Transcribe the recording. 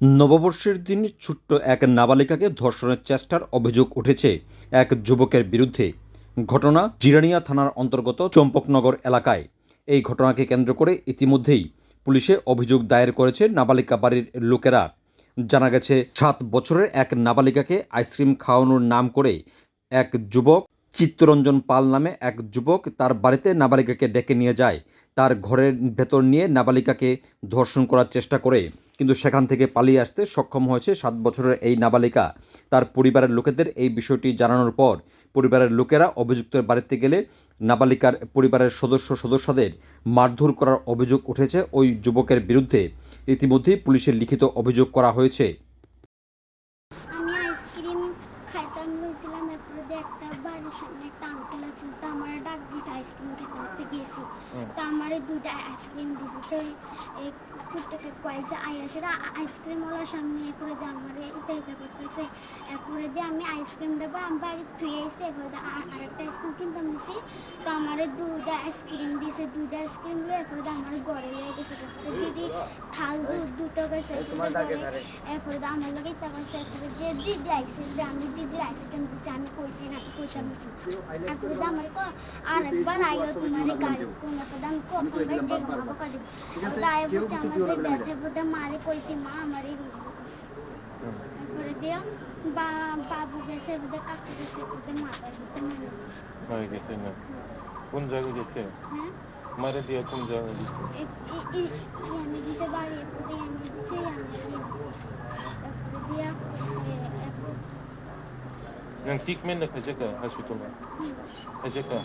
নববর্ষের দিন ছোট্ট এক নাবালিকাকে ধর্ষণের চেষ্টার অভিযোগ উঠেছে এক যুবকের বিরুদ্ধে। ঘটনা জিরানিয়া থানার অন্তর্গত চম্পকনগর এলাকায়। এই ঘটনাকে কেন্দ্র করে ইতিমধ্যেই পুলিশে অভিযোগ দায়ের করেছে নাবালিকা বাড়ির লোকেরা। জানা গেছে, সাত বছরের এক নাবালিকাকে আইসক্রিম খাওয়ানোর নাম করে এক যুবক, চিত্তরঞ্জন পাল নামে এক যুবক তার বাড়িতে নাবালিকাকে ডেকে নিয়ে যায়। তার ঘরের ভেতর নিয়ে নাবালিকাকে ধর্ষণ করার চেষ্টা করে। কিন্তু সেখান থেকে পালিয়ে আসতে সক্ষম হয়েছে সাত বছরের এই নাবালিকা। তার পরিবারের লোকেদের এই বিষয়টি জানানোর পর পরিবারের লোকেরা অভিযুক্তের বাড়িতে গেলে নাবালিকার পরিবারের সদস্য সদস্যদের মারধর করার অভিযোগ উঠেছে ওই যুবকের বিরুদ্ধে। ইতিমধ্যেই পুলিশের লিখিত অভিযোগ করা হয়েছে আমি আইসক্রিম খাইতাম এরপরে দিয়ে একটা বাড়ির সামনে একটা আঙ্কেল আছিল তো আমার ডাক দিছে আইসক্রিম খেতে খেতে গেছি তো আমার দুইটা আইসক্রিম দিছে তো এই কুটটাকে কয়েছে আইয়া সেটা আইসক্রিমওয়ালার সামনে এরপরে দিয়ে আমার ইতে ইতে করতেছে। এরপরে দিয়ে আমি আইসক্রিম দেবো আমি বাড়ি থুয়ে এসে এরপরে দিয়ে আর- আরেকটা আইসক্রিম কিনতাম দিছি তো আমার দুইটা আইসক্রিম দিছে দুইটা আইসক্রিম লয়ে এরপরে দিয়ে আমার ঘরে লয়ে গেছে। তো দিদি খাল দুধ দুটো গেছে এরপরে দিয়ে আমার লগে ইতা করছে এরপরে দিয়ে দিদি আইসে আমি দিদির আইসক্রিম कोई से। ना कोई मेरे को आनंद तुम्हारे तो को को अपन बाबा का वो से बैठे मारे कोई से माँ दिया बाबू जैसे खुदा काका जैसे खुदा माता खुदा भाई हाँ, कौन जगह जैसे? मारे दिया तुम जगह यानी यानी यानी Yantik men la kajeka, hasuitoma. Kajeka.